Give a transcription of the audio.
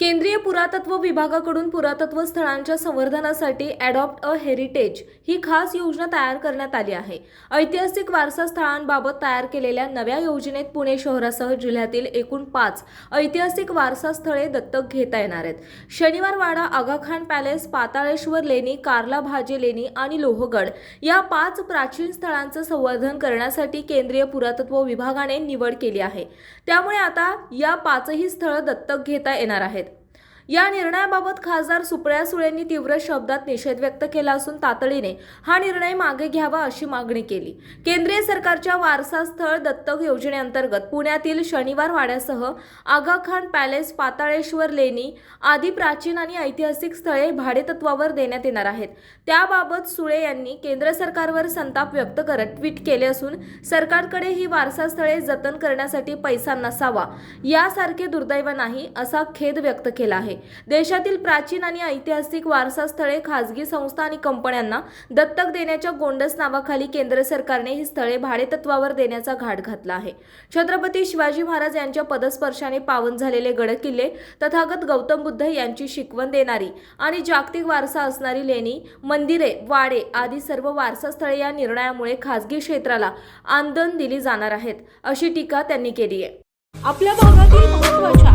केंद्रीय पुरातत्व विभागाकडून पुरातत्व स्थळांच्या संवर्धनासाठी ॲडॉप्ट अ हेरिटेज ही खास योजना तयार करण्यात आली आहे. ऐतिहासिक वारसा स्थळांबाबत तयार केलेल्या नव्या योजनेत पुणे शहरासह जिल्ह्यातील एकूण पाच ऐतिहासिक वारसा स्थळे दत्तक घेता येणार आहेत. शनिवार वाडा आगाखान पॅलेस पाताळेश्वर लेणी कार्ला भाजे लेणी आणि लोहगड या पाच प्राचीन स्थळांचं संवर्धन करण्यासाठी केंद्रीय पुरातत्व विभागाने निवड केली आहे. त्यामुळे आता या पाचही स्थळं दत्तक घेता येणार आहेत. या निर्णयाबाबत खासदार सुप्रिया सुळेंनी तीव्र शब्दात निषेध व्यक्त केला असून तातडीने हा निर्णय मागे घ्यावा अशी मागणी केली. केंद्रीय सरकारच्या वारसा स्थळ दत्तक योजनेअंतर्गत पुण्यातील शनिवार वाड्यासह आगाखान पॅलेस पाताळेश्वर लेणी आदी प्राचीन आणि ऐतिहासिक स्थळे भाडेतत्वावर देण्यात येणार आहेत. त्याबाबत सुळे यांनी केंद्र सरकारवर संताप व्यक्त करत ट्विट केले असून सरकारकडे ही वारसा स्थळे जतन करण्यासाठी पैसा नसावा यासारखे दुर्दैव नाही असा खेद व्यक्त केला आहे. देशातील प्राचीन आणि ऐतिहासिक वारसा स्थळे खासगी संस्था आणि कंपन्यांना दत्तक देण्याच्या गोंडस नावाखाली केंद्र सरकारने ही स्थळे भाडेतत्वावर देण्याचा घाट घातला आहे. छत्रपती शिवाजी महाराज यांच्या पदस्पर्शाने पावन झालेले गडकिल्ले तथागत गौतम बुद्ध यांची शिकवण देणारी आणि जागतिक वारसा असणारी लेणी मंदिरे वाडे आदी सर्व वारसा स्थळे या निर्णयामुळे खासगी क्षेत्राला आंदोलन दिली जाणार आहेत अशी टीका त्यांनी केली आहे. आपल्या भागातील महत्त्वाच्या